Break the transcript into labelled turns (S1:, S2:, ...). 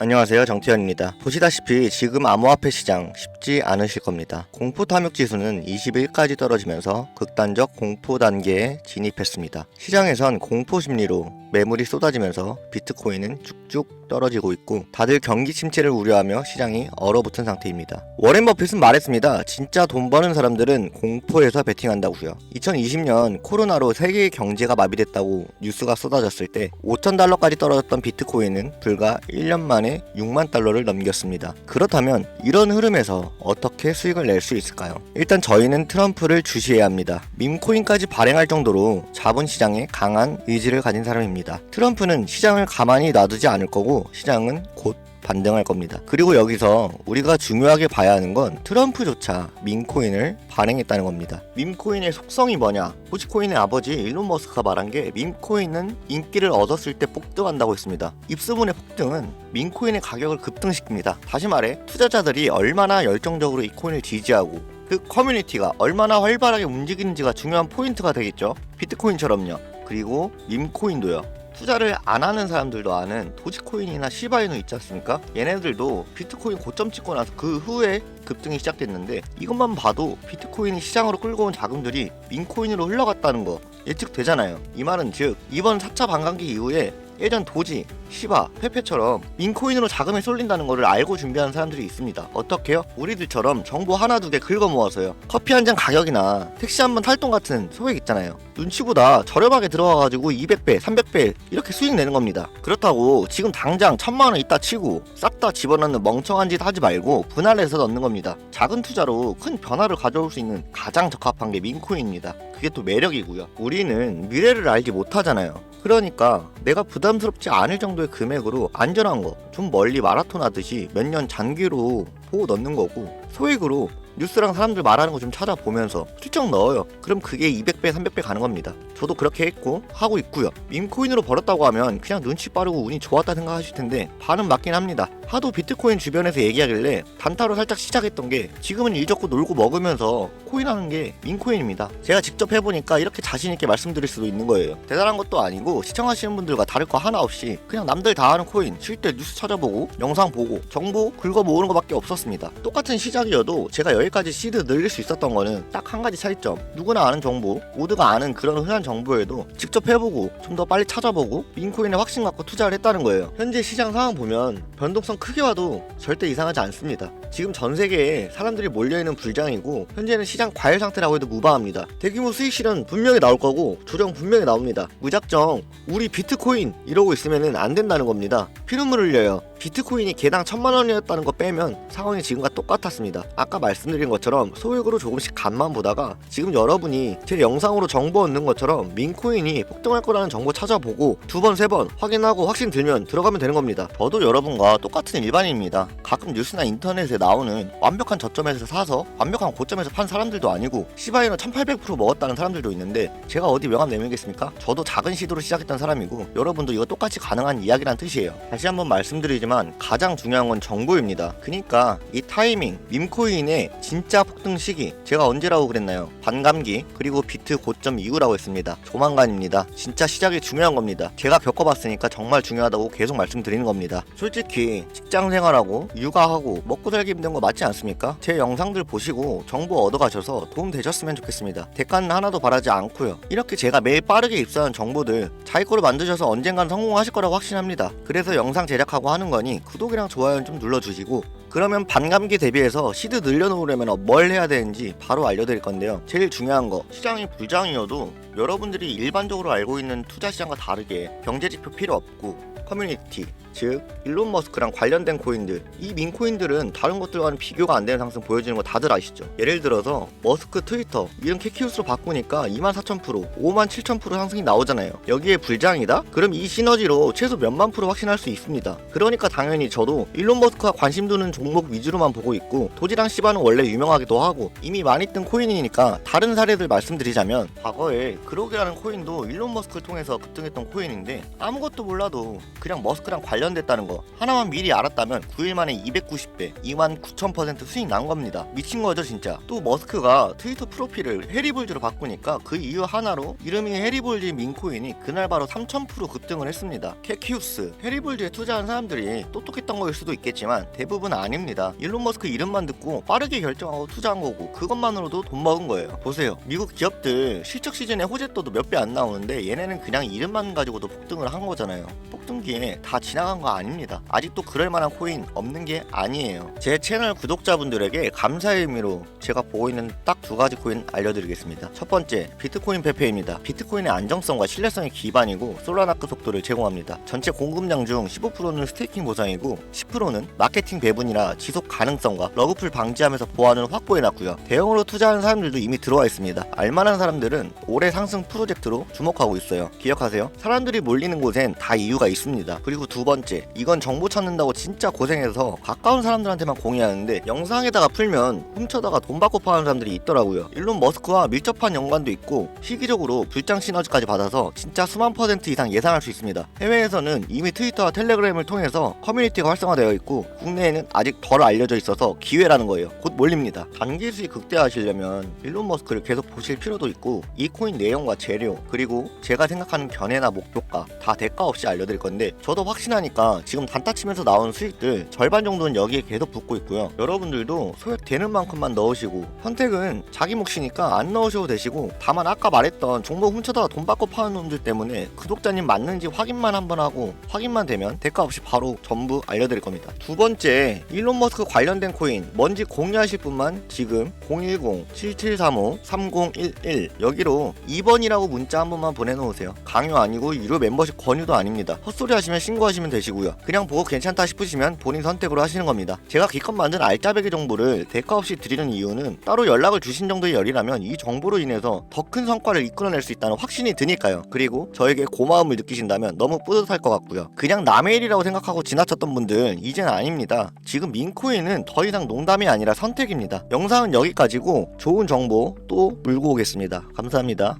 S1: 안녕하세요 정태현입니다. 보시다시피 지금 암호화폐 시장 쉽지 않으실 겁니다. 공포 탐욕 지수는 21까지 떨어지면서 극단적 공포 단계에 진입했습니다. 시장에선 공포 심리로 매물이 쏟아지면서 비트코인은 쭉쭉 떨어지고 있고 다들 경기 침체를 우려하며 시장이 얼어붙은 상태입니다. 워렌 버핏은 말했습니다. 진짜 돈 버는 사람들은 공포에서 베팅한다고요. 2020년 코로나로 세계의 경제가 마비됐다고 뉴스가 쏟아졌을 때 5천 달러까지 떨어졌던 비트코인은 불과 1년 만에 6만 달러를 넘겼습니다. 그렇다면 이런 흐름에서 어떻게 수익을 낼 수 있을까요? 일단 저희는 트럼프를 주시해야 합니다. 밈코인까지 발행할 정도로 자본시장에 강한 의지를 가진 사람입니다. 트럼프는 시장을 가만히 놔두지 않을 거고 시장은 곧 반등할 겁니다. 그리고 여기서 우리가 중요하게 봐야 하는 건 트럼프조차 밈코인을 발행했다는 겁니다. 밈코인의 속성이 뭐냐? 도지코인의 아버지 일론 머스크가 말한 게 밈코인은 인기를 얻었을 때 폭등한다고 했습니다. 입소문의 폭등은 밈코인의 가격을 급등시킵니다. 다시 말해 투자자들이 얼마나 열정적으로 이 코인을 지지하고 그 커뮤니티가 얼마나 활발하게 움직이는지가 중요한 포인트가 되겠죠. 비트코인처럼요. 그리고 밈코인도요. 투자를 안 하는 사람들도 아는 도지코인이나 시바이누 있지 않습니까? 얘네들도 비트코인 고점 찍고 나서 그 후에 급등이 시작됐는데 이것만 봐도 비트코인이 시장으로 끌고 온 자금들이 민코인으로 흘러갔다는 거 예측되잖아요. 이 말은 즉 이번 4차 반감기 이후에 예전 도지, 시바, 페페처럼 민코인으로 자금이 쏠린다는 것을 알고 준비하는 사람들이 있습니다. 어떻게요? 우리들처럼 정보 하나 두 개 긁어 모아서요. 커피 한 잔 가격이나 택시 한 번 탈동 같은 소액 있잖아요. 눈치보다 저렴하게 들어가가지고 200배, 300배 이렇게 수익 내는 겁니다. 그렇다고 지금 당장 천만 원 있다 치고 싹 다 집어넣는 멍청한 짓 하지 말고 분할해서 넣는 겁니다. 작은 투자로 큰 변화를 가져올 수 있는 가장 적합한 게 민코인입니다. 그게 또 매력이고요. 우리는 미래를 알지 못하잖아요. 그러니까 내가 부담스럽지 않을 정도의 금액으로 안전한 거 좀 멀리 마라톤 하듯이 몇 년 장기로 보고 넣는 거고 소액으로 뉴스랑 사람들 말하는 거 좀 찾아보면서 슬쩍 넣어요. 그럼 그게 200배, 300배 가는 겁니다. 저도 그렇게 했고 하고 있고요. 밈코인으로 벌었다고 하면 그냥 눈치 빠르고 운이 좋았다 생각하실 텐데 반은 맞긴 합니다. 하도 비트코인 주변에서 얘기하길래 단타로 살짝 시작했던 게 지금은 일 적고 놀고 먹으면서 코인하는 게 민코인입니다. 제가 직접 해보니까 이렇게 자신 있게 말씀드릴 수도 있는 거예요. 대단한 것도 아니고 시청하시는 분들과 다를 거 하나 없이 그냥 남들 다 하는 코인 쉴때 뉴스 찾아보고 영상 보고 정보 긁어 모으는 것밖에 없었습니다. 똑같은 시작이어도 제가 여 기까지 시드 늘릴 수 있었던 거는 딱 한 가지 차이점. 누구나 아는 정보, 모두가 아는 그런 흔한 정보에도 직접 해보고 좀 더 빨리 찾아보고 민코인에 확신 갖고 투자를 했다는 거예요. 현재 시장 상황 보면 변동성 크게 와도 절대 이상하지 않습니다. 지금 전 세계에 사람들이 몰려있는 불장이고 현재는 시장 과열 상태라고 해도 무방합니다. 대규모 수익 실현 분명히 나올 거고 조정 분명히 나옵니다. 무작정 우리 비트코인 이러고 있으면 안 된다는 겁니다. 피눈물 흘려요. 비트코인이 개당 천만 원이었다는 거 빼면 상황이 지금과 똑같았습니다. 아까 말씀드린 것처럼 소액으로 조금씩 간만 보다가 지금 여러분이 제 영상으로 정보 얻는 것처럼 민코인이 폭등할 거라는 정보 찾아보고 두 번, 세 번 확인하고 확신 들면 들어가면 되는 겁니다. 저도 여러분과 똑같은 일반인입니다. 가끔 뉴스나 인터넷에 나오는 완벽한 저점에서 사서 완벽한 고점에서 판 사람들도 아니고 시바이너 1800% 먹었다는 사람들도 있는데 제가 어디 명함 내밀겠습니까? 저도 작은 시도로 시작했던 사람이고 여러분도 이거 똑같이 가능한 이야기란 뜻이에요. 다시 한번 말씀드리지만 가장 중요한 건 정보입니다. 그니까 이 타이밍, 밈코인의 진짜 폭등 시기 제가 언제라고 그랬나요? 반감기 그리고 비트 고점 이후라고 했습니다. 조만간입니다. 진짜 시작이 중요한 겁니다. 제가 겪어봤으니까 정말 중요하다고 계속 말씀드리는 겁니다. 솔직히 직장 생활하고 육아하고 먹고 살기 힘든 거 맞지 않습니까? 제 영상들 보시고 정보 얻어가셔서 도움 되셨으면 좋겠습니다. 대가는 하나도 바라지 않고요. 이렇게 제가 매일 빠르게 입수하는 정보들 자기 거로 만드셔서 언젠간 성공하실 거라고 확신합니다. 그래서 영상 제작하고 하는 거니 구독이랑 좋아요 좀 눌러주시고 그러면 반감기 대비해서 시드 늘려놓으려면 뭘 해야 되는지 바로 알려드릴 건데요. 제일 중요한 거 시장이 불장이어도 여러분들이 일반적으로 알고 있는 투자 시장과 다르게 경제 지표 필요 없고 커뮤니티 즉 일론 머스크랑 관련된 코인들. 이 민코인들은 다른 것들과는 비교가 안 되는 상승 보여주는 거 다들 아시죠? 예를 들어서 머스크 트위터. 이름 캐키우스로 바꾸니까 24,000% 57,000% 상승이 나오잖아요. 여기에 불장이다? 그럼 이 시너지로 최소 몇만 프로 확신할 수 있습니다. 그러니까 당연히 저도 일론 머스크가 관심 두는 종목 위주로만 보고 있고 도지랑 시바는 원래 유명하기도 하고 이미 많이 뜬 코인이니까 다른 사례들 말씀드리자면 과거에 그로게라는 코인도 일론 머스크를 통해서 급등했던 코인인데 아무것도 몰라도 그냥 머스크랑 관련 관련됐다는 거 하나만 미리 알았다면 9일 만에 290배 2만 9천% 수익 난 겁니다. 미친 거죠 진짜. 또 머스크가 트위터 프로필을 해리볼즈로 바꾸니까 그 이유 하나로 이름이 해리볼즈 민코인이 그날 바로 3000% 급등을 했습니다. 캐키우스. 해리볼즈에 투자한 사람들이 똑똑했던 거일 수도 있겠지만 대부분 아닙니다. 일론 머스크 이름만 듣고 빠르게 결정하고 투자한 거고 그것만으로도 돈 먹은 거예요. 보세요. 미국 기업들 실적 시즌에 호재도도 몇 배 안 나오는데 얘네는 그냥 이름만 가지고도 폭등을 한 거잖아요 폭등기에 다 지나간 거 아닙니다. 아직도 그럴 만한 코인 없는 게 아니에요. 제 채널 구독자분들에게 감사의 의미로 제가 보고 있는 딱 두 가지 코인 알려드리겠습니다. 첫 번째 비트코인 페페입니다. 비트코인의 안정성과 신뢰성이 기반이고 솔라나크 속도를 제공합니다. 전체 공급량 중 15%는 스테이킹 보상이고 10%는 마케팅 배분이라 지속 가능성과 러그풀 방지하면서 보안을 확보해놨고요. 대형으로 투자하는 사람들도 이미 들어와 있습니다. 알만한 사람들은 올해 상승 프로젝트로 주목하고 있어요. 기억하세요? 사람들이 몰리는 곳엔 다 이유가 있 습니다. 그리고 두 번째 이건 정보 찾는다고 진짜 고생해서 가까운 사람들한테만 공유하는데 영상에다가 풀면 훔쳐다가 돈 받고 파는 사람들이 있더라고요. 일론 머스크와 밀접한 연관도 있고 시기적으로 불장 시너지까지 받아서 진짜 수만 퍼센트 이상 예상할 수 있습니다. 해외에서는 이미 트위터와 텔레그램을 통해서 커뮤니티가 활성화되어 있고 국내에는 아직 덜 알려져 있어서 기회라는 거예요. 곧 몰립니다. 단기 수익 극대화하시려면 일론 머스크를 계속 보실 필요도 있고 이 코인 내용과 재료 그리고 제가 생각하는 견해나 목표가 다 대가 없이 알려드릴 건데 저도 확신하니까 지금 단타 치면서 나온 수익들 절반 정도는 여기에 계속 붙고 있고요. 여러분들도 소액되는 만큼만 넣으시고 선택은 자기 몫이니까 안 넣으셔도 되시고 다만 아까 말했던 정보 훔쳐다가 돈 받고 파는 놈들 때문에 구독자님 맞는지 확인만 한번 하고 확인만 되면 대가 없이 바로 전부 알려드릴 겁니다. 두 번째 일론 머스크 관련된 코인 뭔지 공유하실 분만 지금 010-7735-3011 여기로 2번이라고 문자 한 번만 보내놓으세요. 강요 아니고 유료 멤버십 권유도 아닙니다 헛소리 하시면 신고하시면 되시고요. 그냥 보고 괜찮다 싶으시면 본인 선택으로 하시는 겁니다. 제가 기껏 만든 알짜배기 정보를 대가 없이 드리는 이유는 따로 연락을 주신 정도의 열이라면 이 정보로 인해서 더 큰 성과를 이끌어낼 수 있다는 확신이 드니까요. 그리고 저에게 고마움을 느끼신다면 너무 뿌듯할 것 같고요. 그냥 남의 일이라고 생각하고 지나쳤던 분들 이젠 아닙니다. 지금 민코인은 더 이상 농담이 아니라 선택입니다. 영상은 여기까지고 좋은 정보 또 물고 오겠습니다. 감사합니다